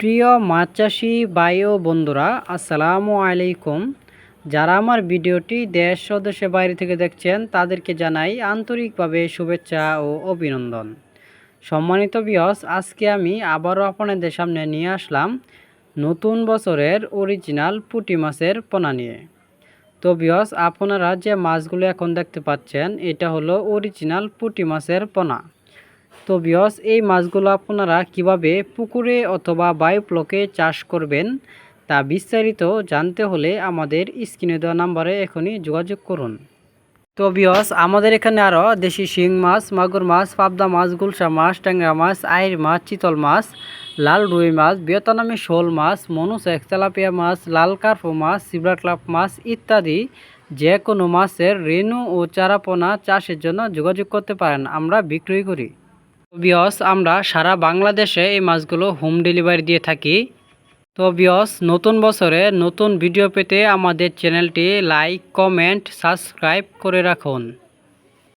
প্রিয় মাছ চাষি ভাই ও বন্ধুরা, আসসালামু আলাইকুম। যারা আমার ভিডিওটি দেশ দেশের বাইরে থেকে দেখছেন, তাদেরকে জানাই আন্তরিকভাবে শুভেচ্ছা ও অভিনন্দন। সম্মানিত বিয়স আজকে আমি আবারও আপনাদের সামনে নিয়ে আসলাম নতুন বছরের অরিজিনাল পুঁটি মাছের পোনা নিয়ে। তো বিয়স আপনারা যে মাছগুলো এখন দেখতে পাচ্ছেন, এটা হলো অরিজিনাল পুঁটি মাছের পোনা। তো বিয়স এই মাছগুলো আপনারা কীভাবে পুকুরে অথবা বায়োপ্লকে চাষ করবেন তা বিস্তারিত জানতে হলে আমাদের স্ক্রিনে দেওয়া নাম্বারে এখনই যোগাযোগ করুন। তো বিয়স আমাদের এখানে আরও দেশি শিং মাছ, মাগুর মাছ, পাবদা মাছ, গুলশা মাছ, ট্যাংরা মাছ, আইর মাছ, চিতল মাছ, লাল রুই মাছ বিয়তনামী শোল মাছ মনুসেক তেলাপিয়া মাছ, লাল কার্পো মাছ সিবরা মাছ ইত্যাদি যে কোনো মাছের রেণু ও চারাপোনা চাষের জন্য যোগাযোগ করতে পারেন। আমরা বিক্রয় করি। বিয়স আমরা সারা বাংলাদেশে এই মাছগুলো হোম ডেলিভারি দিয়ে থাকি। তো বিয়স নতুন বছরে নতুন ভিডিও পেতে আমাদের চ্যানেলটি লাইক কমেন্ট সাবস্ক্রাইব করে রাখুন।